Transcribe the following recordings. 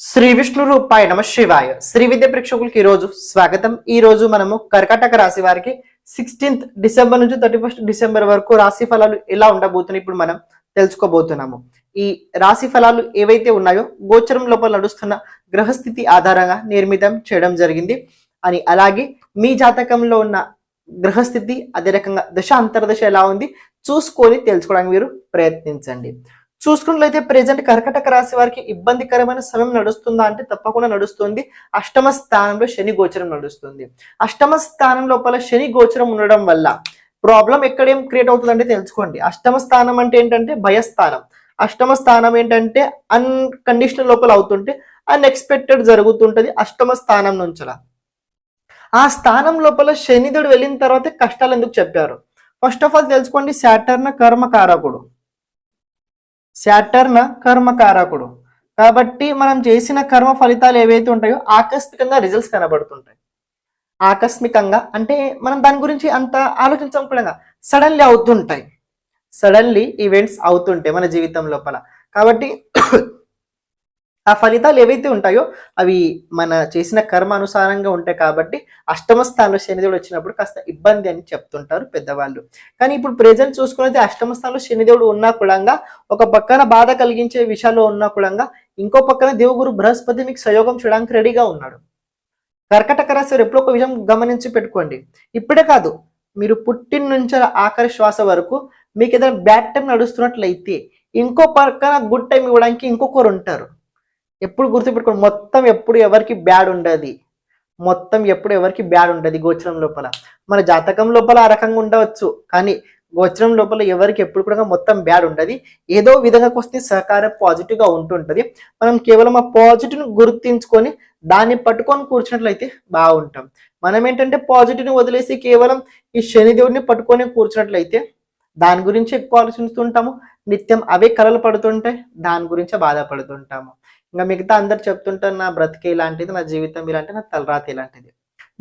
శ్రీ విష్ణు రూపాయ నమ శివాయ. శ్రీ విద్య ప్రేక్షకులకి ఈ రోజు స్వాగతం. ఈ రోజు మనము కర్కాటక రాశి వారికి సిక్స్టీన్త్ డిసెంబర్ నుంచి థర్టీ ఫస్ట్ డిసెంబర్ వరకు రాశి ఫలాలు ఎలా ఉండబోతున్నాయి ఇప్పుడు మనం తెలుసుకోబోతున్నాము. ఈ రాశి ఫలాలు ఏవైతే ఉన్నాయో గోచరం లోపల నడుస్తున్న గ్రహస్థితి ఆధారంగా నిర్మితం చేయడం జరిగింది. అని అలాగే మీ జాతకంలో ఉన్న గ్రహస్థితి అదే రకంగా దశ అంతర్దశ ఎలా ఉంది? చూసుకొని తెలుసుకోవడానికి మీరు ప్రయత్నించండి. చూసుకున్నట్లయితే ప్రజెంట్ కర్కటక రాశి వారికి ఇబ్బందికరమైన సమయం నడుస్తుందా అంటే తప్పకుండా నడుస్తుంది. అష్టమ స్థానంలో శని గోచరం నడుస్తుంది. అష్టమ స్థానం లోపల శని గోచరం ఉండడం వల్ల ప్రాబ్లం ఎక్కడేం క్రియేట్ అవుతుందంటే తెలుసుకోండి. అష్టమ స్థానం అంటే ఏంటంటే భయస్థానం. అష్టమ స్థానం ఏంటంటే అన్కండిషనల్ లోపల అవుతుంటే అన్ఎక్స్పెక్టెడ్ జరుగుతుంటది అష్టమ స్థానం నుంచలా. ఆ స్థానం లోపల శనిదుడు వెళ్ళిన తర్వాత కష్టాలు ఎందుకు చెప్పారు? ఫస్ట్ ఆఫ్ ఆల్ తెలుసుకోండి శాటర్న కర్మకారకుడు. శాటర్న కర్మకారకుడు. కాబట్టి మనం చేసిన కర్మ ఫలితాలు ఏవైతే ఉంటాయో ఆకస్మికంగా రిజల్ట్స్ కనబడుతుంటాయి. ఆకస్మికంగా అంటే మనం దాని గురించి అంత ఆలోచించకుండా సడన్లీ అవుతుంటాయి. సడన్లీ ఈవెంట్స్ అవుతుంటాయి మన జీవితం లోపల. కాబట్టి ఆ ఫలితాలు ఏవైతే ఉంటాయో అవి మన చేసిన కర్మ అనుసారంగా ఉంటాయి కాబట్టి అష్టమ స్థానంలో శనిదేవుడు వచ్చినప్పుడు కాస్త ఇబ్బంది అని చెప్తుంటారు పెద్దవాళ్ళు. కానీ ఇప్పుడు ప్రెజెంట్ చూసుకున్నది అష్టమ స్థానంలో శనిదేవుడు ఉన్నా కూడా ఒక పక్కన బాధ కలిగించే విషయాల్లో ఉన్నా కూడా ఇంకో పక్కన దేవుగురు బృహస్పతి మీకు సయోగం చేయడానికి రెడీగా ఉన్నాడు. కర్కటక రాశి ఎప్పుడో ఒక విషయం గమనించి పెట్టుకోండి. ఇప్పుడే కాదు మీరు పుట్టిన నుంచి ఆఖరి శ్వాస వరకు మీకు ఏదైనా బ్యాడ్ టైం నడుస్తున్నట్లయితే ఇంకో పక్కన గుడ్ టైం ఇవ్వడానికి ఇంకొకరు ఉంటారు. ఎప్పుడు గుర్తుపెట్టుకోండి మొత్తం ఎప్పుడు ఎవరికి బ్యాడ్ ఉండదు. మొత్తం ఎప్పుడు ఎవరికి బ్యాడ్ ఉండదు గోచరం లోపల. మన జాతకం లోపల ఆ రకంగా ఉండవచ్చు కానీ గోచరం లోపల ఎవరికి ఎప్పుడు కూడా మొత్తం బ్యాడ్ ఉండదు. ఏదో విధంగా వస్తే సహకారం పాజిటివ్గా ఉంటుంటది. మనం కేవలం ఆ పాజిటివ్ని గుర్తించుకొని దాన్ని పట్టుకొని కూర్చున్నట్లయితే బాగుంటాం. మనం ఏంటంటే పాజిటివ్ని వదిలేసి కేవలం ఈ శనిదేవుడిని పట్టుకొని కూర్చున్నట్లయితే దాని గురించి ఎక్కువ ఆలోచిస్తుంటాము. నిత్యం అవే కలలు పడుతుంటాయి దాని గురించే బాధపడుతుంటాము. ఇంకా మిగతా అందరు చెప్తుంటారు నా బ్రతికే ఇలాంటిది నా జీవితం ఇలాంటిది నా తలరాత ఇలాంటిది.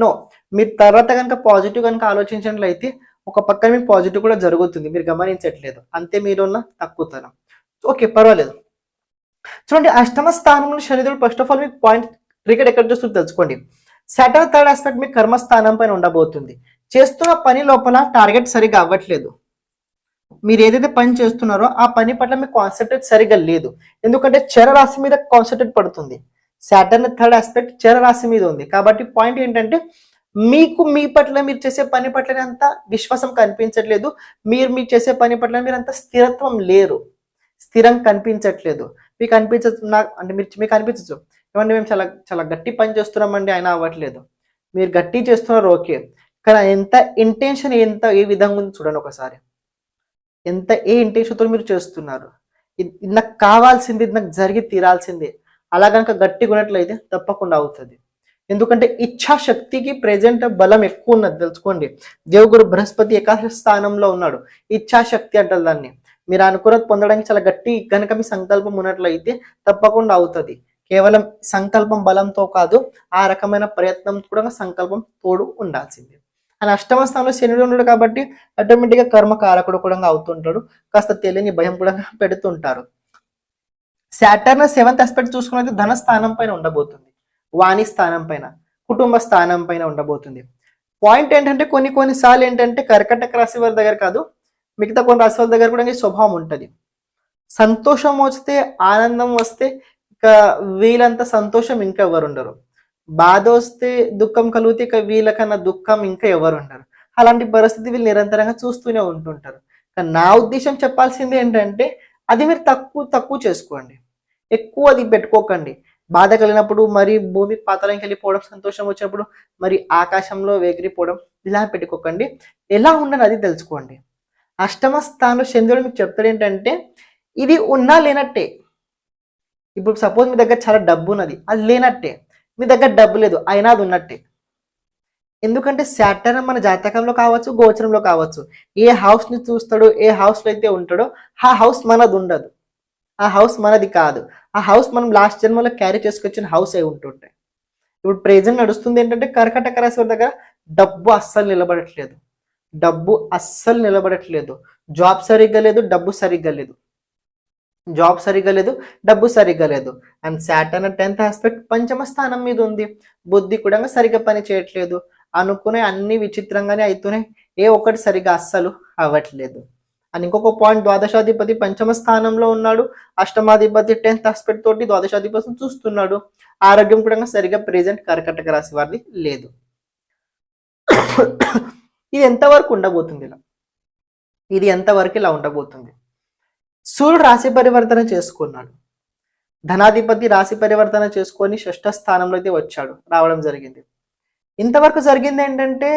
నో మీరు తర్వాత కనుక పాజిటివ్ కనుక ఆలోచించినట్లయితే ఒక పక్కన మీకు పాజిటివ్ కూడా జరుగుతుంది మీరు గమనించట్లేదు. అంతే మీరు ఉన్న తక్కువతనం. ఓకే పర్వాలేదు. చూడండి అష్టమ స్థానంలో శనిదేవుడు ఫస్ట్ ఆఫ్ ఆల్ మీకు పాయింట్ క్రికెట్ ఎక్కడ చూస్తుంది తెలుసుకోండి. సెటర్ థర్డ్ ఆస్పెక్ట్ మీ కర్మస్థానం పైన ఉండబోతుంది. చేస్తున్న పని లోపల టార్గెట్ సరిగా అవ్వట్లేదు. మీరు ఏదైతే పని చేస్తున్నారో ఆ పని పట్ల మీకు కాన్సన్ట్రేట్ సరిగా లేదు. ఎందుకంటే చర రాశి మీద కాన్సన్ట్రేట్ పడుతుంది. సాటర్న్ థర్డ్ ఆస్పెక్ట్ చరరాశి మీద ఉంది. కాబట్టి పాయింట్ ఏంటంటే మీకు మీ పట్ల మీరు చేసే పని పట్ల అంత విశ్వాసం కనిపించట్లేదు. మీరు మీరు చేసే పని పట్ల మీరు అంత స్థిరత్వం లేరు. స్థిరం కనిపించట్లేదు. మీకు అనిపించదు నాకు అంటే మీరు మీకు అనిపించచ్చు ఏమంటే మేము చాలా చాలా గట్టి పని చేస్తున్నామండి ఆయన అవ్వట్లేదు. మీరు గట్టి చేస్తున్నారు ఓకే. కానీ ఎంత ఇంటెన్షన్ ఎంత ఏ విధంగా ఉంది చూడండి ఒకసారి. ఎంత ఏ ఇంటెన్షన్తో మీరు చేస్తున్నారు? నాకు కావాల్సింది ఇది నాకు జరిగి తీరాల్సిందే. అలా కనుక గట్టిగా ఉన్నట్లయితే తప్పకుండా అవుతుంది. ఎందుకంటే ఇచ్ఛాశక్తికి ప్రెజెంట్ బలం ఎక్కువ ఉన్నది తెలుసుకోండి. దేవుగురు బృహస్పతి ఏకాదశ స్థానంలో ఉన్నాడు. ఇచ్ఛాశక్తి అంటారు దాన్ని. మీరు అనుకున్నది పొందడానికి చాలా గట్టి కనుక మీ సంకల్పం ఉన్నట్లయితే తప్పకుండా అవుతుంది. కేవలం సంకల్పం బలంతో కాదు ఆ రకమైన ప్రయత్నం కూడా సంకల్పం తోడు ఉండాల్సిందే. అని అష్టమ స్థానంలో శనిడు ఉన్నాడు కాబట్టి ఆటోమేటిక్గా కర్మ కారకుడు కూడా అవుతుంటాడు. కాస్త తెలియని భయం కూడా పెడుతుంటారు. సాటర్న్ సెవెంత్ ఆస్పెక్ట్ చూసుకున్నది ధన స్థానం పైన ఉండబోతుంది. వాణి స్థానం పైన కుటుంబ స్థానం పైన ఉండబోతుంది. పాయింట్ ఏంటంటే కొన్ని కొన్నిసార్లు ఏంటంటే కర్కటక రాశి వారి దగ్గర కాదు మిగతా కొన్ని రాశి వారి దగ్గర కూడా స్వభావం ఉంటుంది. సంతోషం వస్తే ఆనందం వస్తే ఇక వీళ్ళంత సంతోషం ఇంకా ఎవరు ఉండరు. బాధ వస్తే దుఃఖం కలిగితే ఇక వీళ్ళకన్నా దుఃఖం ఇంకా ఎవరు ఉండరు అలాంటి పరిస్థితి వీళ్ళు నిరంతరంగా చూస్తూనే ఉంటుంటారు. కానీ నా ఉద్దేశం చెప్పాల్సింది ఏంటంటే అది మీరు తక్కువ తక్కువ చేసుకోండి. ఎక్కువ అది పెట్టుకోకండి. బాధ కలిగినప్పుడు మరి భూమి పాతాళంకి వెళ్ళిపోవడం సంతోషం వచ్చినప్పుడు మరి ఆకాశంలో ఎగిరిపోవడం ఇలా పెట్టుకోకండి. ఎలా ఉండని అది తెలుసుకోండి. అష్టమ స్థానంలో చంద్రుడు మీకు చెప్తాడు ఏంటంటే ఇది ఉన్నా లేనట్టే. ఇప్పుడు సపోజ్ మీ దగ్గర చాలా డబ్బు ఉన్నది అది లేనట్టే. మీ దగ్గర డబ్బు లేదు అయినా అది ఉన్నట్టే. ఎందుకంటే శాటర్న్ మన జాతకంలో కావచ్చు గోచరంలో కావచ్చు. ఏ హౌస్ని చూస్తాడో ఏ హౌస్లో అయితే ఉంటాడో ఆ హౌస్ మనది ఉండదు. ఆ హౌస్ మనది కాదు. ఆ హౌస్ మనం లాస్ట్ జన్మలో క్యారీ చేసుకొచ్చిన హౌస్ అయి ఉంటుంటాయి ఇప్పుడు ప్రెజెంట్ నడుస్తుంది ఏంటంటే కర్కటక రాశి వారి దగ్గర డబ్బు అస్సలు నిలబడట్లేదు. డబ్బు అస్సలు నిలబడట్లేదు. జాబ్ సరిగ్గా లేదు డబ్బు సరిగ్గా లేదు. జాబ్ సరిగ్గా లేదు డబ్బు సరిగ్గా లేదు. అండ్ సాటర్న్ టెన్త్ ఆస్పెక్ట్ పంచమ స్థానం మీద ఉంది. బుద్ధి కూడా సరిగ్గా పని చేయట్లేదు. అనుకునే అన్ని విచిత్రంగానే అవుతున్నాయి ఏ ఒక్కటి సరిగా అస్సలు అవ్వట్లేదు. అని ఇంకొక పాయింట్ ద్వాదశాధిపతి పంచమ స్థానంలో ఉన్నాడు. అష్టమాధిపతి టెన్త్ ఆస్పెక్ట్ తోటి ద్వాదశాధిపతి చూస్తున్నాడు. ఆరోగ్యం కూడా సరిగా ప్రెజెంట్ కర్కటక రాశి వారిది లేదు. ఇది ఎంతవరకు ఉండబోతుంది ఇలా? ఇది ఎంతవరకు ఇలా ఉండబోతుంది? సూర్యుడు రాశి పరివర్తన చేసుకున్నాడు. ధనాధిపతి రాశి పరివర్తన చేసుకొని షష్ఠ స్థానంలో అయితే వచ్చాడు రావడం జరిగింది. ఇంతవరకు జరిగింది ఏంటంటే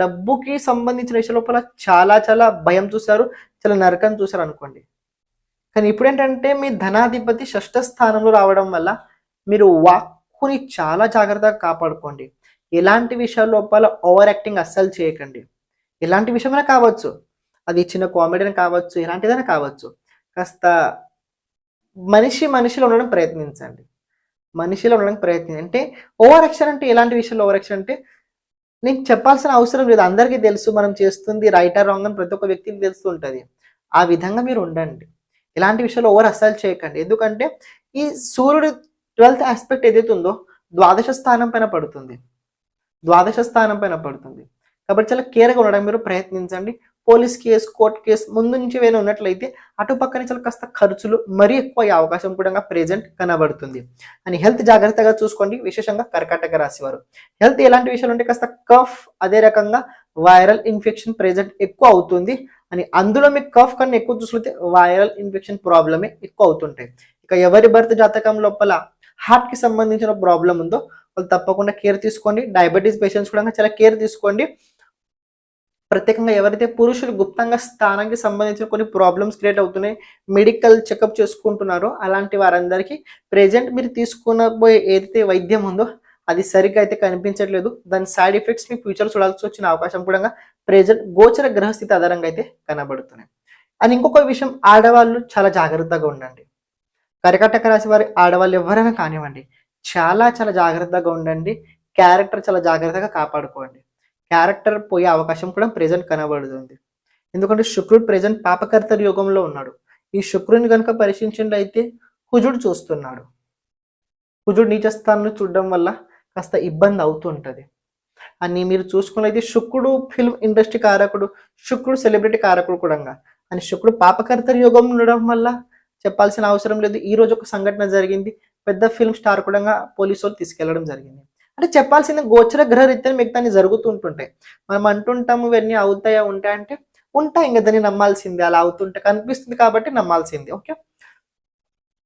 డబ్బుకి సంబంధించిన విషయ లోపల చాలా చాలా భయం చూశారు చాలా నరకం చూశారు అనుకోండి. కానీ ఇప్పుడు ఏంటంటే మీ ధనాధిపతి షష్ఠ స్థానంలో రావడం వల్ల మీరు వాక్కుని చాలా జాగ్రత్తగా కాపాడుకోండి. ఎలాంటి విషయాల లోపల ఓవర్ యాక్టింగ్ అస్సలు చేయకండి. ఎలాంటి విషయమైనా కావచ్చు. అది చిన్న కామెడీ కావచ్చు ఎలాంటిదైనా కావచ్చు. కాస్త మనిషి మనిషిలో ఉండడం ప్రయత్నించండి. మనిషిలో ఉండడానికి ప్రయత్నించండి. అంటే ఓవర్ యాక్షన్ అంటే ఎలాంటి విషయంలో ఓవర్ యాక్షన్ అంటే నేను చెప్పాల్సిన అవసరం లేదు. అందరికీ తెలుసు మనం చేస్తుంది రైట్ ఆర్ రాంగ్ అని ప్రతి ఒక్క వ్యక్తికి తెలుస్తూ ఉంటుంది. ఆ విధంగా మీరు ఉండండి. ఇలాంటి విషయాలు ఓవర్ అస్సలు చేయకండి. ఎందుకంటే ఈ సూర్యుడు ట్వెల్త్ ఆస్పెక్ట్ ఏదైతే ఉందో ద్వాదశ స్థానం పైన పడుతుంది. ద్వాదశ స్థానం పైన పడుతుంది. కాబట్టి చాలా కేర్గా ఉండడానికి మీరు ప్రయత్నించండి. పోలీస్ కేసు కోర్ట్ కేసు ముందు నుంచి ఏమైనా ఉన్నట్లయితే అటు పక్కన కాస్త ఖర్చులు మరీ ఎక్కువ అయ్యే అవకాశం కూడా ప్రెజెంట్ కనబడుతుంది. అని హెల్త్ జాగ్రత్తగా చూసుకోండి. విశేషంగా కర్కాటక రాశి వారు. హెల్త్ ఎలాంటి విషయాలు ఉంటే కాస్త కఫ్ అదే రకంగా వైరల్ ఇన్ఫెక్షన్ ప్రెజెంట్ ఎక్కువ అవుతుంది. అని అందులో మీకు కఫ్ కన్నా ఎక్కువ చూసుకుంటే వైరల్ ఇన్ఫెక్షన్ ప్రాబ్లమే ఎక్కువ అవుతుంటాయి. ఇక ఎవరి బర్త్ జాతకం లోపల హార్ట్కి సంబంధించిన ప్రాబ్లం ఉందో వాళ్ళు తప్పకుండా కేర్ తీసుకోండి. డయాబెటీస్ పేషెంట్స్ కూడా చాలా కేర్ తీసుకోండి. ప్రత్యేకంగా ఎవరైతే పురుషులు గుప్తంగా స్థానానికి సంబంధించిన కొన్ని ప్రాబ్లమ్స్ క్రియేట్ అవుతున్నాయి మెడికల్ చెకప్ చేసుకుంటున్నారో అలాంటి వారందరికీ ప్రెజెంట్ మీరు తీసుకునబోయే ఏదైతే వైద్యం ఉందో అది సరిగ్గా అయితే కనిపించట్లేదు. దాని సైడ్ ఎఫెక్ట్స్ మీ ఫ్యూచర్ చూడాల్సి వచ్చిన అవకాశం కూడా ప్రెజెంట్ గోచర గ్రహస్థితి ఆధారంగా అయితే కనబడుతున్నాయి. అని ఇంకొక విషయం ఆడవాళ్ళు చాలా జాగ్రత్తగా ఉండండి. కర్కాటక రాశి వారి ఆడవాళ్ళు ఎవరైనా కానివ్వండి చాలా చాలా జాగ్రత్తగా ఉండండి క్యారెక్టర్ చాలా జాగ్రత్తగా కాపాడుకోండి. క్యారెక్టర్ పోయే అవకాశం కూడా ప్రజెంట్ కనబడుతుంది. ఎందుకంటే శుక్రుడు ప్రెజెంట్ పాపకర్తరి యోగంలో ఉన్నాడు. ఈ శుక్రుని కనుక పరిశీలించినట్లయితే కుజుడు చూస్తున్నాడు. కుజుడు నీచ చూడడం వల్ల కాస్త ఇబ్బంది అవుతుంటుంది. అని మీరు చూసుకున్నైతే శుక్రుడు ఫిల్మ్ ఇండస్ట్రీ కారకుడు శుక్రుడు సెలబ్రిటీ కారకుడు కూడా అని శుక్రుడు పాపకర్తరి యోగం ఉండడం వల్ల చెప్పాల్సిన అవసరం లేదు. ఈ రోజు ఒక సంఘటన జరిగింది. పెద్ద ఫిల్మ్ స్టార్ కూడా పోలీసు వాళ్ళు తీసుకెళ్ళడం జరిగింది. అంటే చెప్పాల్సింది గోచర గ్రహ మిగతాన్ని మిగతా జరుగుతుంటుంటాయి. మనం అంటుంటాము ఇవన్నీ అవుతాయా ఉంటాయి అంటే ఉంటాయి. ఇంకా దాన్ని నమ్మాల్సిందే. అలా అవుతుంటే కనిపిస్తుంది కాబట్టి నమ్మాల్సిందే. ఓకే?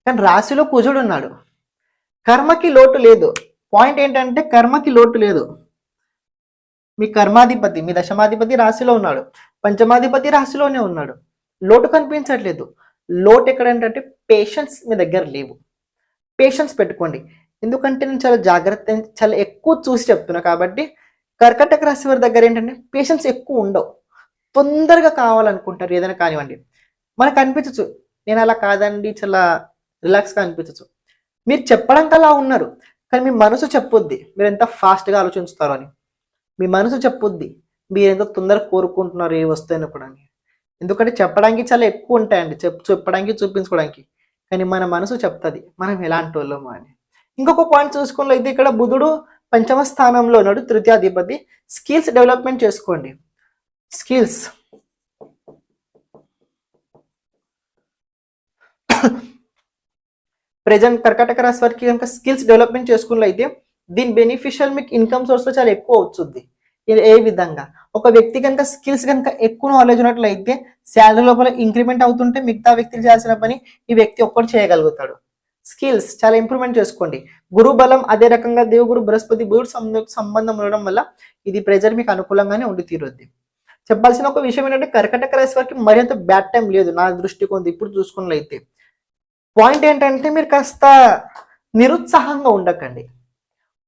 కానీ రాశిలో కుజుడు ఉన్నాడు. కర్మకి లోటు లేదు. పాయింట్ ఏంటంటే కర్మకి లోటు లేదు. మీ కర్మాధిపతి మీ దశమాధిపతి రాశిలో ఉన్నాడు. పంచమాధిపతి రాశిలోనే ఉన్నాడు. లోటు కనిపించట్లేదు. లోటు ఎక్కడ ఏంటంటే పేషెన్స్ మీ దగ్గర లేవు. పేషెన్స్ పెట్టుకోండి. ఎందుకంటే నేను చాలా జాగ్రత్త చాలా ఎక్కువ చూసి చెప్తున్నా కాబట్టి కర్కటక రాశి వారి దగ్గర ఏంటంటే పేషెన్స్ ఎక్కువ ఉండవు. తొందరగా కావాలనుకుంటారు ఏదైనా కానివ్వండి. మనకు అనిపించచ్చు నేను అలా కాదండి చాలా రిలాక్స్గా అనిపించచ్చు. మీరు చెప్పడానికి అలా ఉన్నారు కానీ మీ మనసు చెప్పొద్ది మీరు ఎంత ఫాస్ట్గా ఆలోచిస్తారు అని. మీ మనసు చెప్పొద్ది మీరు ఎంత తొందరగా కోరుకుంటున్నారు ఏ వస్తువుని కూడా అని. ఎందుకంటే చెప్పడానికి చాలా ఎక్కువ ఉంటాయండి చెప్ చెప్పడానికి చూపించుకోవడానికి. కానీ మన మనసు చెప్తుంది మనం ఎలాంటి వాళ్ళము అని. ఇంకొక పాయింట్ చూసుకున్నట్లయితే ఇక్కడ బుధుడు పంచమ స్థానంలో ఉన్నాడు తృతీయాధిపతి. స్కిల్స్ డెవలప్మెంట్ చేసుకోండి. స్కిల్స్ ప్రజెంట్ కర్కాటక రాశి వారికి కనుక స్కిల్స్ డెవలప్మెంట్ చేసుకున్నట్లయితే దీని బెనిఫిషియల్ మీకు ఇన్కమ్ సోర్స్ చాలా ఎక్కువ అవుతుంది. ఇది ఏ విధంగా? ఒక వ్యక్తి కనుక స్కిల్స్ కనుక ఎక్కువ నాలెడ్జ్ ఉన్నట్లయితే శాలరీ లోపల ఇంక్రిమెంట్ అవుతుంటే మిగతా వ్యక్తులు చేయాల్సిన పని ఈ వ్యక్తి ఒక్కడు చేయగలుగుతాడు. స్కిల్స్ చాలా ఇంప్రూవ్మెంట్ చేసుకోండి. గురు బలం అదే రకంగా దేవగురు బృహస్పతి బుధుడు సంబంధం ఉండడం వల్ల ఇది ప్రెజర్ మీకు అనుకూలంగానే ఉండి తీరుద్ది. చెప్పాల్సిన ఒక విషయం ఏంటంటే కర్కటక రాశి వారికి మరింత బ్యాడ్ టైం లేదు నా దృష్టికోణం ఇప్పుడు చూసుకున్నట్లయితే పాయింట్ ఏంటంటే మీరు కాస్త నిరుత్సాహంగా ఉండకండి.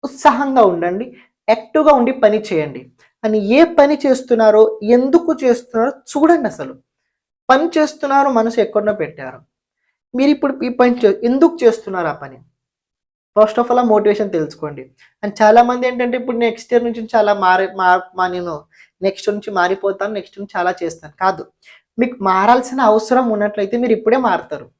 ఉత్సాహంగా ఉండండి. యాక్టివ్గా ఉండి పని చేయండి. అని ఏ పని చేస్తున్నారో ఎందుకు చేస్తున్నారో చూడండి అసలు. పని చేస్తున్నారు మనసు ఎక్కడనో పెట్టారు. మీరు ఇప్పుడు ఈ పని చే- ఎందుకు చేస్తున్నారు ఆ పని? ఫస్ట్ ఆఫ్ ఆల్ ఆ మోటివేషన్ తెలుసుకోండి. అండ్ చాలా మంది ఏంటంటే ఇప్పుడు నెక్స్ట్ ఇయర్ నుంచి చాలా మారి మా నేను నెక్స్ట్ నుంచి మారిపోతాను నెక్స్ట్ నుంచి చాలా చేస్తాను. కాదు. మీకు మారాల్సిన అవసరం ఉన్నట్లయితే మీరు ఇప్పుడే మారుతారు.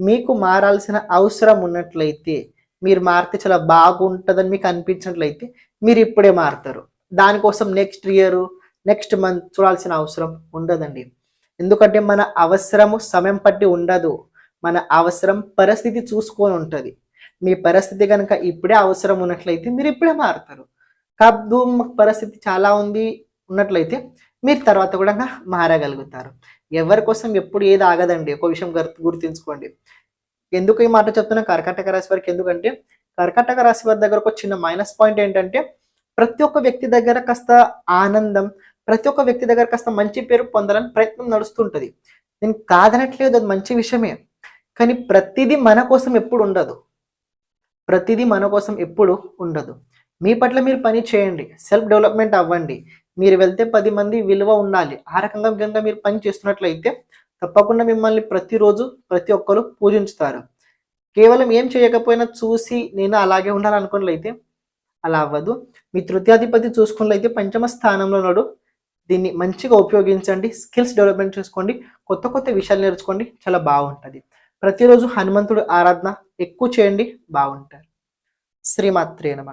మీకు మారాల్సిన అవసరం ఉన్నట్లయితే మీరు మారితే చాలా బాగుంటుందని మీకు అనిపించినట్లయితే మీరు ఇప్పుడే మారుతారు. దానికోసం నెక్స్ట్ ఇయర్ నెక్స్ట్ మంత్ చూడాల్సిన అవసరం ఉండదండి. ఎందుకంటే మన అవసరము సమయం పట్టి ఉండదు. మన అవసరం పరిస్థితి చూసుకొని ఉంటుంది. మీ పరిస్థితి కనుక ఇప్పుడే అవసరం ఉన్నట్లయితే మీరు ఇప్పుడే మారుతారు. కాదు మాకు పరిస్థితి చాలా ఉంది ఉన్నట్లయితే మీరు తర్వాత కూడా మారగలుగుతారు. ఎవరి కోసం ఎప్పుడు ఏది ఆగదండి. ఒక విషయం గుర్తు గుర్తుంచుకోండి. ఎందుకు ఈ మాట చెప్తున్నా? కర్కాటక రాశి వారికి ఎందుకంటే కర్కాటక రాశి వారి దగ్గర ఒక చిన్న మైనస్ పాయింట్ ఏంటంటే ప్రతి ఒక్క వ్యక్తి దగ్గర కాస్త ఆనందం ప్రతి ఒక్క వ్యక్తి దగ్గర కాస్త మంచి పేరు పొందాలని ప్రయత్నం నడుస్తుంటది. నేను కాదనట్లేదు అది మంచి విషయమే. కానీ ప్రతిదీ మన కోసం ఎప్పుడు ఉండదు. ప్రతిదీ మన కోసం ఎప్పుడు ఉండదు. మీ పట్ల మీరు పని చేయండి. సెల్ఫ్ డెవలప్మెంట్ అవ్వండి. మీరు వెళ్తే పది మంది విలువ ఉండాలి. ఆ రకంగా కనుక మీరు పని చేస్తున్నట్లయితే తప్పకుండా మిమ్మల్ని ప్రతిరోజు ప్రతి ఒక్కరు పూజించుతారు. కేవలం ఏం చేయకపోయినా చూసి నేను అలాగే ఉండాలనుకున్నట్లయితే అలా అవ్వదు. మీ తృతీయాధిపతి చూసుకున్నట్లయితే పంచమ స్థానంలో ఉన్నాడు. దీన్ని మంచిగా ఉపయోగించండి. స్కిల్స్ డెవలప్మెంట్ చేసుకోండి. కొత్త కొత్త విషయాలు నేర్చుకోండి. చాలా బాగుంటుంది. ప్రతిరోజు హనుమంతుడు ఆరాధన ఎక్కువ చేయండి బాగుంటారు. శ్రీమాత్రే నమ.